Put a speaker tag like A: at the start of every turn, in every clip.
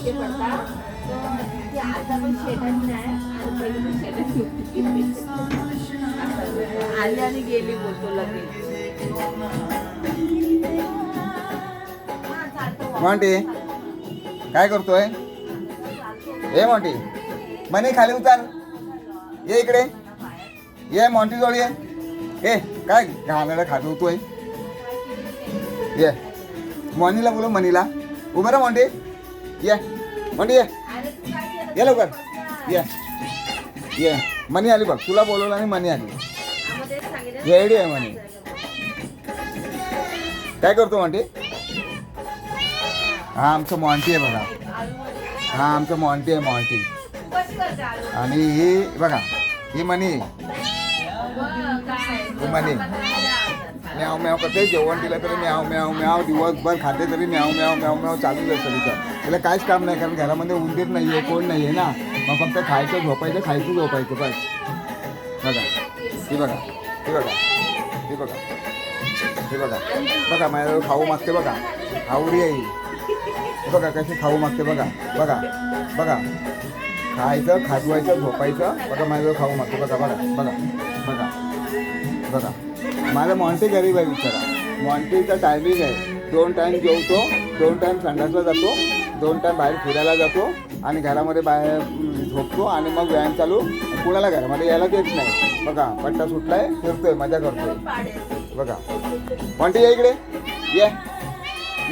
A: इथे पडतात. ती आता पण शेतात नाही. आणि पहिले पण शेतात होती. आली आणि गेली बोलतो लगेच.
B: मांटी काय करतोय? ए मांटी. मनी खाली उतार. ये इकडे. ये मॉन्टी जवळ ये. ए काय घालायला खाजवतोय ये. मॉनीला बोलू मनीला. उभं रा मॉन्टी ये म्हणजे ये। ये लवकर। ये। ये मनी आली बघ तुला बोलवलं आणि मनी आली. येडी आहे मनी. काय करतो मॉन्टी हा आमचं मॉन्टी आहे बघा. हा आमचं मॉन्टी आहे मॉन्टी आणि ही बघा ही मनी ही मनी. म्याव म्याव करते जेवण दिलं तरी म्याव म्याव म्याव दिवसभर खाते तरी म्याव म्याव म्याव म्याव चालूच असतं तिथं. त्याला काहीच काम नाही कारण घरामध्ये उंदीर नाही आहे कोण नाही आहे ना. मग फक्त खायचं झोपायचं खायचं झोपायचं बस. बघा. ही बघा. ही बघा. ही बघा. हे बघा. बघा माझ्याजवळ खाऊ मागते बघा. आवडी आहे बघा कशी खाऊ मागते बघा. बघा. बघा. खायचं खाजवायचं झोपायचं. बघा माझ्याजवळ खाऊ मागते. बघा बघा. बघा. बघा. बघा. माझा मॉन्टी गरीब आहे विचारा. मॉन्टीचा टायमिंग आहे. दोन टाईम जेवतो दोन टाईम संडासला जातो दोन टाईम बाहेर फिरायला जातो आणि घरामध्ये बाहेर झोपतो आणि मग व्यायाम चालू. कुणाला घरामध्ये यायला देत नाही. बघा पट्टा सुटलाय फिरतोय मजा करतोय. बघा. म्हणते या इकडे. ये.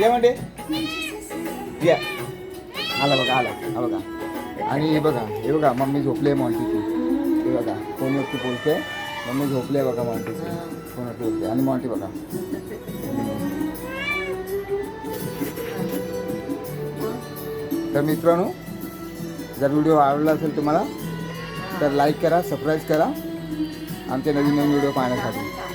B: ये म्हणते या. आला बघा आला. हा बघा. आणि हे बघा हे बघा मम्मी झोपले मॉन्टीची हे बघा फोनवरती बोलते? मम्मी झोपले बघा मांटी फोनवरती झोपली? आणि मांटी बघा. तर मित्रांनो जर व्हिडिओ आवडला असेल तुम्हाला तर लाईक करा सबस्क्राईब करा आमचे नवीन नवीन व्हिडिओ पाहण्यासाठी.